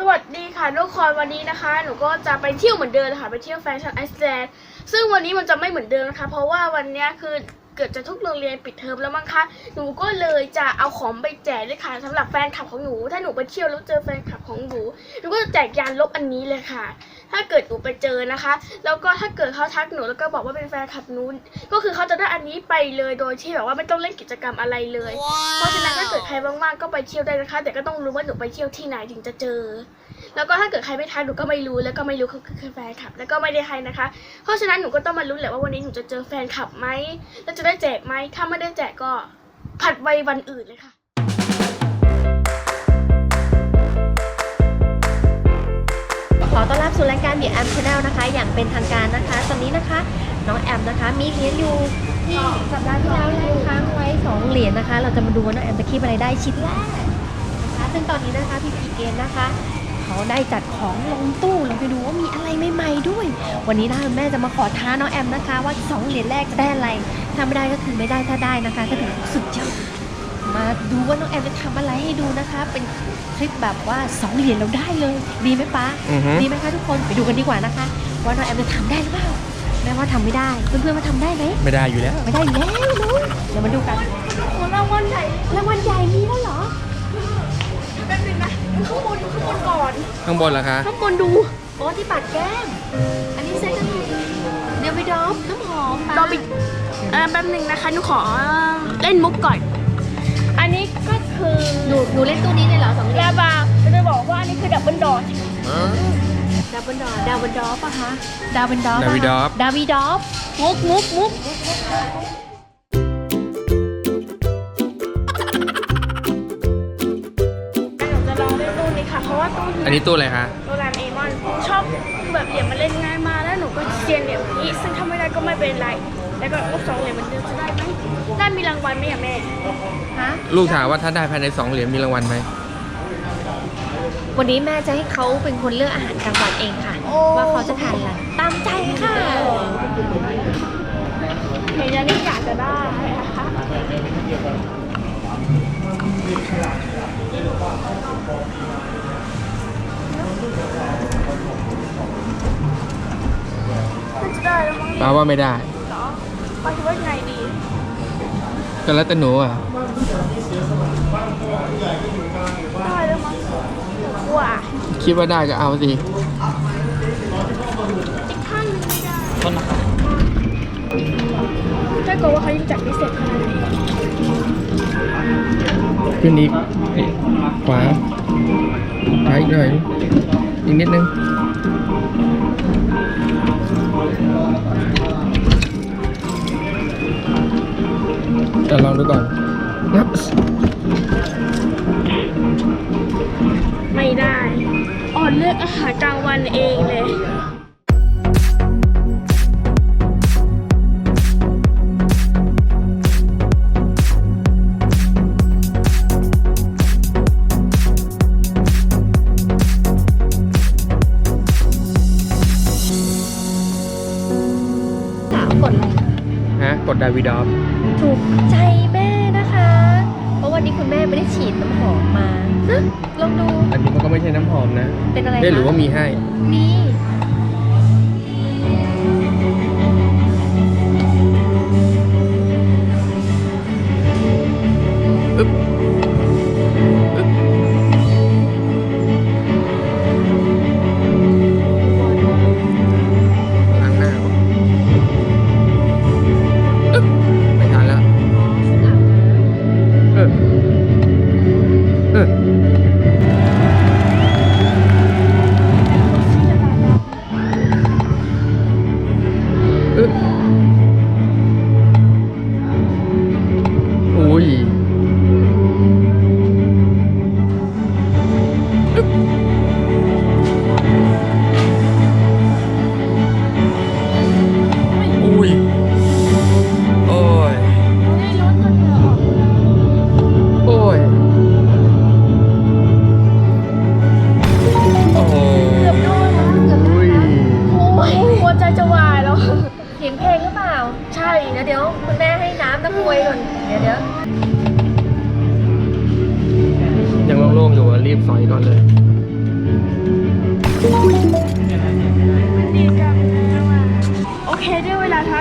สวัสดีค่ะทุกคนวันนี้นะคะ หนูก็จะไปเที่ยวเหมือนเดิมนะคะไปเที่ยวแฟชั่นไอซ์แลนด์ซึ่งวันนี้มันจะไม่เหมือนเดิมนะคะ เพราะว่าวันนี้คือเกิดจะทุกโรงเรียนปิดเทอมแล้วมั้งคะหนูก็เลยจะเอาของไปแจกเลยค่ะสำหรับแฟนคลับของหนู ถ้าหนูไปเที่ยวแล้วเจอแฟนคลับของหนูหนูก็จะแจกยานลบอันนี้เลยค่ะ ถ้าเกิดหนูไปเจอนะคะ แล้วก็ถ้าเกิดเขาทักหนูแล้วก็บอกว่าเป็นแฟนคลับหนูก็คือเขาจะได้อันนี้ไปเลยโดยที่แบบว่าไม่ต้องเล่นกิจกรรมอะไรเลย เพราะฉะนั้นถ้าเกิดใครว่างๆก็ไปเที่ยวได้นะคะ แต่ก็ต้องรู้ว่าหนูไปเที่ยวที่ไหนถึงจะเจอ แล้วก็ถ้าเกิดใครไม่ทักหนูก็ไม่รู้แล้วก็ไม่รู้เขาคือแฟนคลับ แล้วก็ไม่ได้ให้นะคะ เพราะฉะนั้นหนูก็ต้องมาลุ้นแหละว่าวันนี้หนูจะเจอแฟนคลับไหมแล้วจะได้แจกไหมถ้าไม่ได้แจกก็ผัดไว้วันอื่นเลยค่ะ ขอต้อนรับสู่รายการ The Am Channel นะคะ อย่างเป็นทางการนะคะ ตอนนี้นะคะ น้องแอมนะคะ มีเหรียญอยู่ที่สัปดาห์ที่แล้วได้ค้างไว้สองเหรียญนะคะ เราจะมาดูว่าน้องแอมจะคีบอะไรได้ชิ้นแรกนะคะ ซึ่งตอนนี้นะคะพี่พีเกมนะคะ เขาได้จัดของลงตู้เราไปดูว่ามีอะไรใหม่ๆด้วย วันนี้นะคะแม่จะมาขอท้าน้องแอมนะคะ ว่าสองเหรียญแรกจะได้อะไรถ้าไม่ได้ก็คือไม่ได้ถ้าได้นะคะก็ถือสุดยอด มาดูว่าน้องแอมจะทำอะไรให้ดูนะคะ เป็นคลิปแบบว่าสองเหรียญเราได้เลย ดีไหมป๊าอือฮึ ดีไหมคะทุกคนไปดูกันดีกว่านะคะ ว่าน้องแอมจะทำได้หรือเปล่าแม่ว่าทำไม่ได้เพื่อนๆมาทำได้ไหมไม่ได้อยู่แล้ว ไม่ได้อยู่แล้วเนอะเดี๋ยวมาดูกันโอ้รางวัลใหญ่รางวัลใหญ่มีแล้วเหรอแป๊บนึงนะดูข้างบนดูข้างบนก่อน ข้างบนเหรอคะ ข้างบนดูโอ้ที่ปัดแก้ม อันนี้เซ็ตกันเดี๋ยวไปดอฟน้ำหอมรอปิดเออแป๊บนึงนะคะหนูขอเล่นมุกก่อน อันนี้ก็คือหนูหนูเล่นตู้นี้เลยเหรอสองเหรียยาญบาจะบอกว่าอันนี้คือดับเบิลดอร์ดาวบนดอดาวบนดอฟปะคะดาวบนดอฟดาวิดอฟดาวิดอฟมุกมุกมุกหนูจะลองเล่นตู้นี้ค่ะ เพราะว่าตู้นี้อันนี้ตู้อะไรคะโรงแรมเอมอนชอบแบบเหรียญมันเล่นง่ายมากแล้วหนูก็เซียนเหรียญนี้ ซึ่งถ้าไม่ได้ก็ไม่เป็นไร แล้วก็ลูกสองเหรียญมันเดิมจะได้ไหม ได้มีรางวัลไหมอะแม่ฮะลูกถามว่าถ้าได้ภายในสองเหรียญมีรางวัลไหมวันนี้แม่จะให้เขาเป็นคนเลือกอาหารกลางวันเองค่ะ ว่าเขาจะทานอะไรตามใจค่ะเหรียญนี้อยากจะได้นะคะน่าจะได้แล้วมั้งป้าว่าไม่ได้เหรอป้าคิดว่ายังไงดี ก็แล้วแต่หนูอะได้แล้วมั้งกลัวอะคิดว่าได้ก็เอาสิอีกข้างหนึงไม่ได้ต้นนะครับถ้ากลัวว่าเขายังจัดไม่เสร็จขนาดไหนขึ้นอีกขวาขวาอีกหน่อยอีกนิดนึง จะลองดูก่อนงับไม่ได้อ่อนเลือกอาหารกลางวันเองเลยสาวกดอะไรฮะ กดดาวิดอฟ ถูกใจแม่นะคะ เพราะวันนี้คุณแม่ไม่ได้ฉีดน้ำหอมมาฮะลองดู อันนี้มันก็ไม่ใช่น้ำหอมนะเป็นอะไรเอ๊ะหรือคะว่ามีให้มี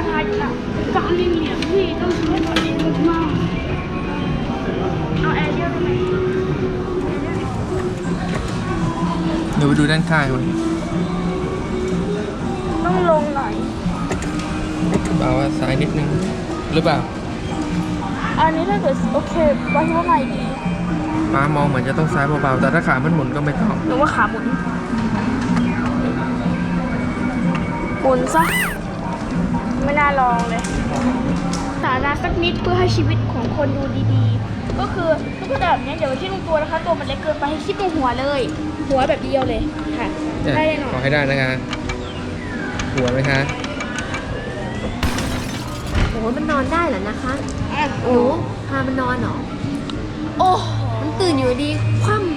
ทายอยู่นะการเลี้ยงเหรียญพี่ต้องใช้ตัวเองมากๆเอาแอร์เดียวได้ไหมเดี๋ยวไปดูด้านข้างมันต้องลงหน่อยเปล่าว่าซ้ายนิดนึง หรือเปล่า อันนี้ถ้าเกิดโอเคป้าคิดว่าไงดีป้ามองเหมือนจะต้องซ้ายเบาๆ แต่ถ้าขามันหมุนก็ไม่ต้องหนูว่าขาหมุนหมุนซะ ไม่น่าลองเลยสาระสักนิดเพื่อให้ชีวิตของคนดูดีๆ ก็คือลูกกระดาษเนี้ยเดี๋ยวที่ลงตัวนะคะ ตัวมันเล็กเกินไปให้คิดตรงหัวเลย หัวแบบเดียวเลยค่ะเนี่ยได้แน่นอขอนให้ได้นะคะหัวไหมคะ โอ้โหมันนอนได้เหรอนะคะอะโอ้พามันนอนเหรอ โอ้ มันตื่นอยู่ดี คว่เ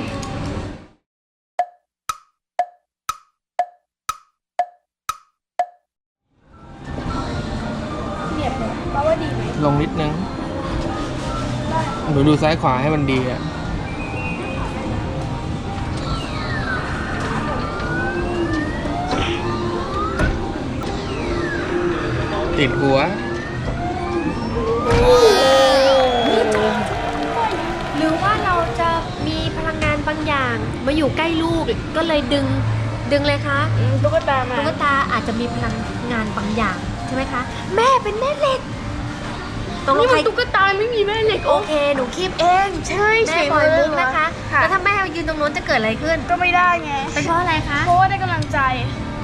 หนูดูซ้ายขวาให้มันดีอะติดหัวำหรือว่าเราจะมีพลังงานบางอย่าง มาอยู่ใกล้ลูกก็เลยดึงดึงเลยคะอืมตุ๊กตามาตุ๊กตาอาจจะมีพลังงานบางอย่างใช่ไหมคะ แม่เป็นแม่เหล็ก ตรงลนี่งมัใครนตุ๊กตาไม่มีแม่เหล็กโอเค หนูคีบเองใช่แม่ปล่อยมุกนะคะค่ะ แล้วถ้าแม่ยืนตรงโน้นจะเกิดอะไรขึ้น ก็ไม่ได้ไง เป็นเพราะอะไรคะ เพราะว่าได้กำลังใจ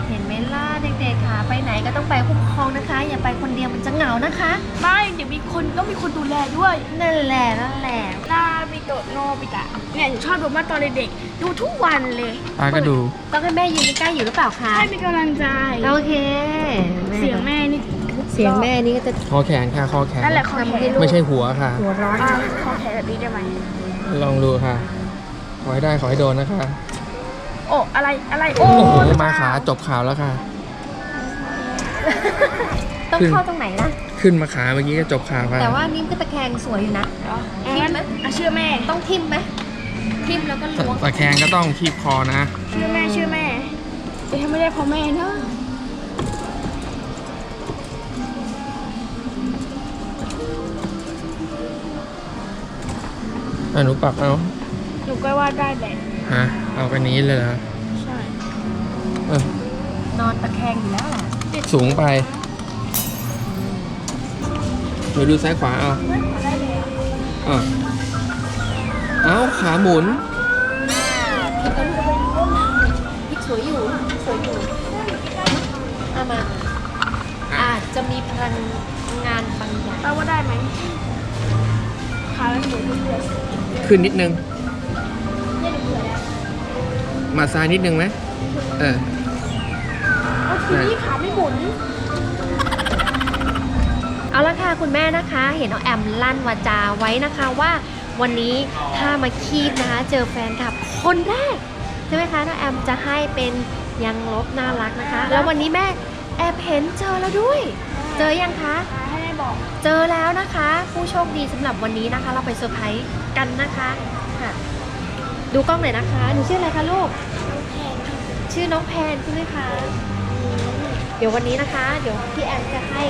เห็นไหมล่ะเด็กๆค่ะ ไปไหนก็ต้องไปคุ้มครองนะคะ อย่าไปคนเดียวมันจะเหงานะคะ ไม่เดี๋ยวมีคนต้องมีคนดูแลด้วยนั่นแหละนั่นแหละนาบิโตะโนบิตะเนี่ยหนูชอบดูมากตอนเด็กๆดูทุกวันเลยป้าก็ดู ต้องให้แม่ยืนใกล้ๆอยู่หรือเปล่าคะให้มีกำลังใจ โอเค เสียงแม่นี่ เสียงแม่นี่ก็จะคอแขนค่ะคอแขนนั่นแหละคอแขนไม่ใช่หัวค่ะ หัวร้อนอะคอแขนแบบนี้ได้ไหมลองดูค่ะ ขอให้ได้ขอให้โดนนะคะ โอ้อะไรอะไรโอ้โอ้โหมาขาจบข่าวแล้วค่ะ ต้องเข้าตรงไหนนะขึ้นมาขาเมื่อกี้ก็จบข่าวค่ะแต่ว่านิ่มก็ตะแคงสวยอยู่นะงั้นอะเชื่อแม่ต้องทิมไหมทิมแล้วก็ล้วงตะแคงก็ต้องคีบคอนะ เชื่อแม่เชื่อแม่แต่ถ้าไม่ได้เพราะแม่เนอะ อะหนูปรับเอาหนูก็ว่าได้แหละฮะเอากันนี้เลยเหรอใช่ เออนอนตะแคงอยู่แล้วแหละสูงไปหนูดูซ้ายขวาเอาไม่ขอได้เลยอะอะเอาขาหมุนพริกสวยอยู่สวยอยู่เอามาอาจจะมีพลังงานบางอย่างแปลว่าได้ไหม ขาแล้วหนูเผื่อขึ้นนิดนึง เนี่ยหนูเผื่อแล้วมาซ้ายนิดนึงไหมเออ เอาทีนี้ขาไม่หมุนเอาละค่ะคุณแม่นะคะ เห็นน้องแอมลั่นวาจาไว้นะคะว่าวันนี้ถ้ามาคีบนะคะ เจอแฟนคลับคนแรกใช่ไหมคะน้องแอมจะให้เป็นยังลบน่ารักนะคะ แล้ววันนี้แม่แอบเห็นเจอแล้วด้วย เจอยังคะ ให้แม่ บอกเจอแล้วนะคะ ผู้โชคดีสำหรับวันนี้นะคะ เราไปเซอร์ไพรส์กันนะคะค่ะดูกล้องหน่อยนะคะหนูชื่ออะไรคะลูก ชื่อน้องแพนใช่ไหมคะ เดี๋ยววันนี้นะคะ เดี๋ยวพี่แอมจะให้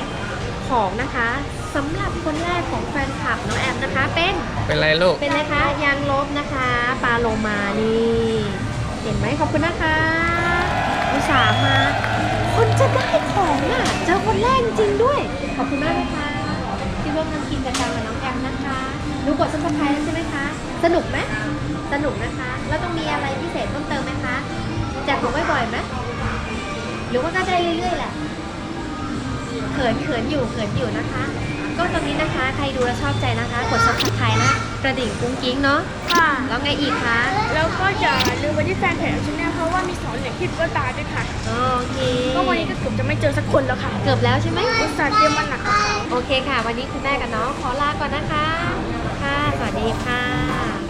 ของนะคะสำหรับคนแรกของแฟนคลับน้องแอมนะคะ เป็นเป็นไรลูก เป็นอะไรคะยางลบนะคะปลาโลมานี่ เห็นไหมขอบคุณนะคะอุตส่าห์มา คนจะได้ของอะ เจอคนแรกจริงๆด้วย ขอบคุณมากนะคะที่ร่วมทำกิจกรรมกับน้องแอมนะคะ ดูกดซับสไครต์แล้วใช่ไหมคะ สนุกไหมสนุกนะคะ แล้วต้องมีอะไรพิเศษเพิ่มเติมไหมคะแจกของบ่อยๆไหมหรือว่าก็ได้เรื่อยๆแหละ เขินเขินอยู่เขินอยู่นะคะ ก็ตรงนี้นะคะ ใครดูแล้วชอบใจนะคะ กดซับสไครต์นะ กระดิ่งกุ้งกิ้งเนาะ ค่ะ แล้วไงอีกคะแล้วก็อย่าลืมไปที่แฟนเพจของฉันนะเพราะว่ามีสอนเหรียญที่ตุ๊กตาด้วยค่ะโอเค ก็วันนี้ก็เกือบจะไม่เจอสักคนแล้วค่ะเกือบแล้วใช่ไหม อุตส่าห์เตรียมมันหนักกับเขาโอเคค่ะ วันนี้คุณแม่กับน้องขอลาก่อนนะคะ ค่ะ สวัสดีค่ะ